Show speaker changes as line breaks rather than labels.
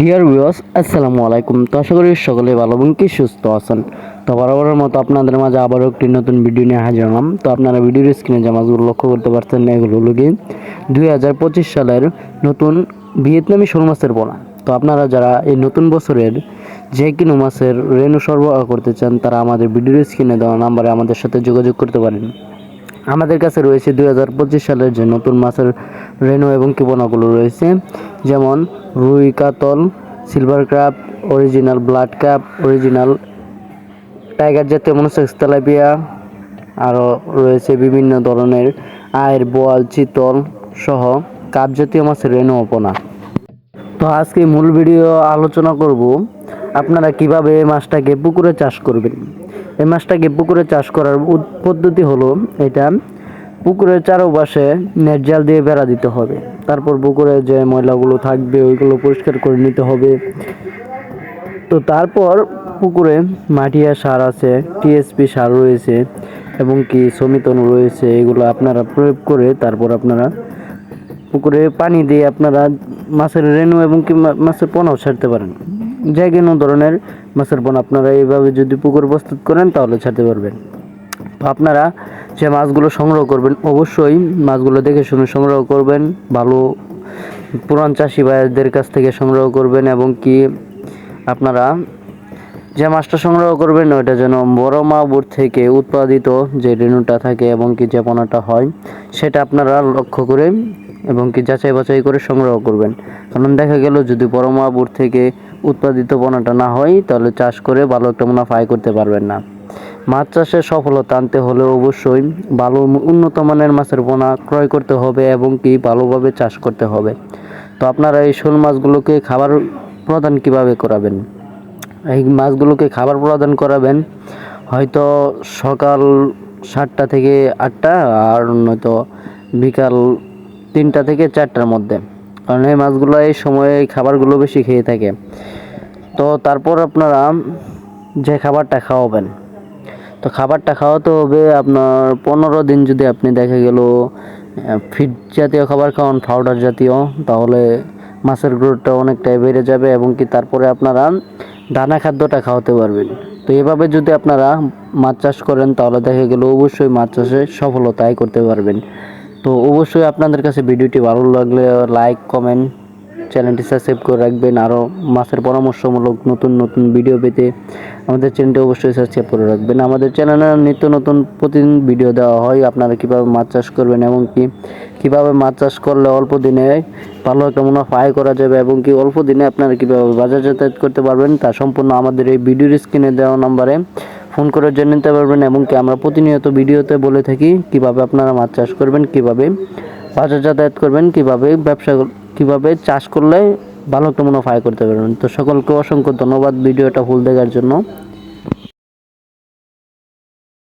Dear viewers আসসালামু আলাইকুম। তো আশা করি সকলে ভালো এবং কি সুস্থ আছেন। তো বরাবরের মতো আপনাদের মাঝে আবারও একটি নতুন ভিডিও নিয়ে হাজির হলাম। তো আপনারা ভিডিওর স্ক্রিনে যে মাছগুলো লক্ষ্য করতে পারছেন, এগুলো হলো গিয়ে দুই সালের নতুন ভিয়েতনামি শোল মাছের পোনা। তো আপনারা যারা এই নতুন বছরের যে কোনো মাছের রেণু সরবরাহ করতে চান, তারা আমাদের ভিডিওর স্ক্রিনে দেওয়া নাম্বারে আমাদের সাথে যোগাযোগ করতে পারেন। আমাদের কাছে রয়েছে দুই হাজার পঁচিশ সালের যে নতুন মাছের রেনু এবং কিপনাগুলো রয়েছে, যেমন রুই কাতল, silver carp, original blood carp original tiger জাতীয় মনোসেক্স তেলাপিয়া, আরও রয়েছে বিভিন্ন ধরনের আয়ের বোয়াল, চিতল সহ কাপ জাতীয় মাছের রেনু অপনা তো আজকে মূল ভিডিও আলোচনা করব আপনারা কীভাবে এই মাছটাকে পুকুরে চাষ করবেন? এই মাছটাকে পুকুরে চাষ করার পদ্ধতি হলো এটা পুকুরের চারপাশে নেট জাল দিয়ে বেড়া দিতে হবে। তারপর পুকুরে যে ময়লাগুলো থাকবে, ওইগুলো পরিষ্কার করে নিতে হবে। তো তারপর পুকুরে মাটিয়া সার আছে, টিএসপি সার রয়েছে এবং কি সমিতন রয়েছে, এগুলো আপনারা প্রয়োগ করে তারপর আপনারা পুকুরে পানি দিয়ে আপনারা মাছের রেণু এবং কি মাছের পোনাও ছাড়তে পারেন। যে কোনো ধরনের মাছের পোনা আপনারা এইভাবে যদি পুকুর প্রস্তুত করেন তাহলে ছাড়তে পারবেন। আপনারা যে মাছগুলো সংগ্রহ করবেন, অবশ্যই মাছগুলো দেখে শুনে সংগ্রহ করবেন, ভালো পুরান চাষি ভাইদের কাছ থেকে সংগ্রহ করবেন এবং কি আপনারা যে মাছটা সংগ্রহ করবেন, ওইটা যেন বড় মাগুর থেকে উৎপাদিত যে রেণুটা থাকে এবং কি যে পোনাটা হয়, সেটা আপনারা লক্ষ্য করে এবং কি যাচাই বাছাই করে সংগ্রহ করবেন। কারণ দেখা গেল যদি মাগুর থেকে উৎপাদিত পোনাটা না হয়, তাহলে চাষ করে ভালো একটা মুনাফা আয় করতে পারবেন না। মাছ চাষে সফলতা আনতে হলে অবশ্যই ভালো উন্নত মানের মাছের পোনা ক্রয় করতে হবে এবং কি ভালোভাবে চাষ করতে হবে। তো আপনারা এই শোল মাছগুলোকে খাবার প্রদান কীভাবে করাবেন? এই মাছগুলোকে খাবার প্রদান করাবেন হয়তো সকাল সাতটা থেকে আটটা, আর নয়তো বিকাল তিনটা থেকে চারটার মধ্যে। কারণ এই মাছগুলো এই সময়ে এই খাবারগুলো বেশি খেয়ে থাকে। তো তারপর আপনারা যে খাবারটা খাওয়াবেন, তো খাবারটা খাওয়াতে হবে আপনার পনেরো দিন যদি আপনি দেখা গেল ফিড জাতীয় খাবার খাওয়ান পাউডার জাতীয়, তাহলে মাছের গ্রোথটা অনেকটাই বেড়ে যাবে এবং কি তারপরে আপনারা দানা খাদ্যটা খাওয়াতে পারবেন। তো এভাবে যদি আপনারা মাছ চাষ করেন, তাহলে দেখা গেল অবশ্যই মাছ চাষে সফলতাই করতে পারবেন। তো অবশ্যই আপনাদের কাছে ভিডিওটি ভালো লাগলে লাইক কমেন্ট চ্যানেলটি সাবস্ক্রাইব করে রাখবেন। আরও মাছের পরামর্শমূলক নতুন নতুন ভিডিও পেতে আমাদের চ্যানেলটি অবশ্যই সাবস্ক্রাইব করে রাখবেন। আমাদের চ্যানেলে নিত্য নতুন প্রতিদিন ভিডিও দেওয়া হয়। আপনারা কীভাবে মাছ চাষ করবেন এবং কি? কীভাবে মাছ চাষ করলে অল্প দিনে ভালো একটা মুনাফা আয় করা যাবে এবং কি অল্প দিনে আপনারা কীভাবে বাজার যাতায়াত করতে পারবেন তা সম্পূর্ণ আমাদের এই ভিডিওর স্ক্রিনে দেওয়া নম্বরে ফোন করে জেনে নিতে পারবেন এবং কি আমরা প্রতিনিয়ত ভিডিওতে বলে থাকি কীভাবে আপনারা মাছ চাষ করবেন, কীভাবে বাজার যাতায়াত করবেন, কীভাবে ব্যবসা কীভাবে চাষ করলে ভালো একটা মুনাফা করতে পারবেন। তো সকলকে অসংখ্য ধন্যবাদ ভিডিওটা ভুল দেখার জন্য।